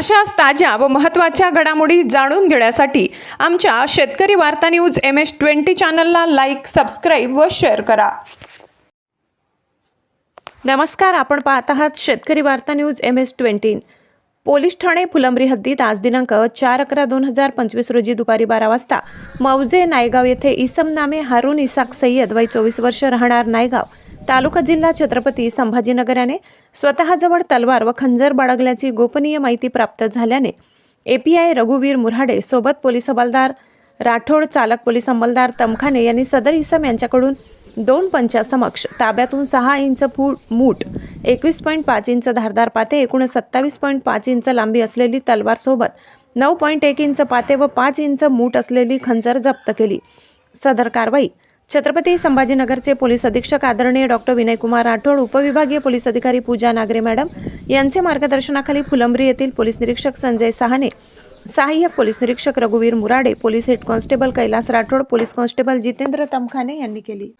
अशाच ताज्या व महत्त्वाच्या घडामोडी जाणून घेण्यासाठी आमच्या Shetkari Varta news M S twenty चॅनलला लाईक सबस्क्राईब व शेअर करा. नमस्कार आपण पाहत आहात Shetkari Varta news M S twenty. Police Thane Phulambri हद्दीत आज दिनांक चार अकरा दोन हजार पंचवीस रोजी दुपारी बारा वाजता मौजे नायगाव येथे इसम नामे हारून इसाक सय्यद वय चोवीस वर्ष राहणार नायगाव. तालुका जिल्हा छत्रपती संभाजीनगर याने स्वतःजवळ तलवार व खंजर बाळगल्याची गोपनीय माहिती प्राप्त झाल्याने एपीआय रघुवीर मुराडे सोबत पोलीस हवालदार राठोड चालक पोलीस अंमलदार तमखाने यांनी सदर इसम यांच्याकडून दोन पंचासमक्ष ताब्यातून सहा इंच फूट मूठ एकवीस पॉईंट पाच इंच धारदार पाते एकूण सत्तावीस पॉईंट पाच इंच लांबी असलेली तलवार सोबत नऊ पॉईंट एक इंच पाते व पाच इंच मूठ असलेली खंजर जप्त केली. सदर कारवाई छत्रपती संभाजीनगरचे पोलीस अधीक्षक आदरणीय डॉक्टर विनयकुमार राठोड उपविभागीय पोलीस अधिकारी पूजा नागरे मॅडम यांचे मार्गदर्शनाखाली फुलंब्री येथील पोलीस निरीक्षक संजय सहाने सहाय्यक पोलीस निरीक्षक रघुवीर Murade police head constable Kailas Rathod police constable Jitendra Tamkhane यांनी केली.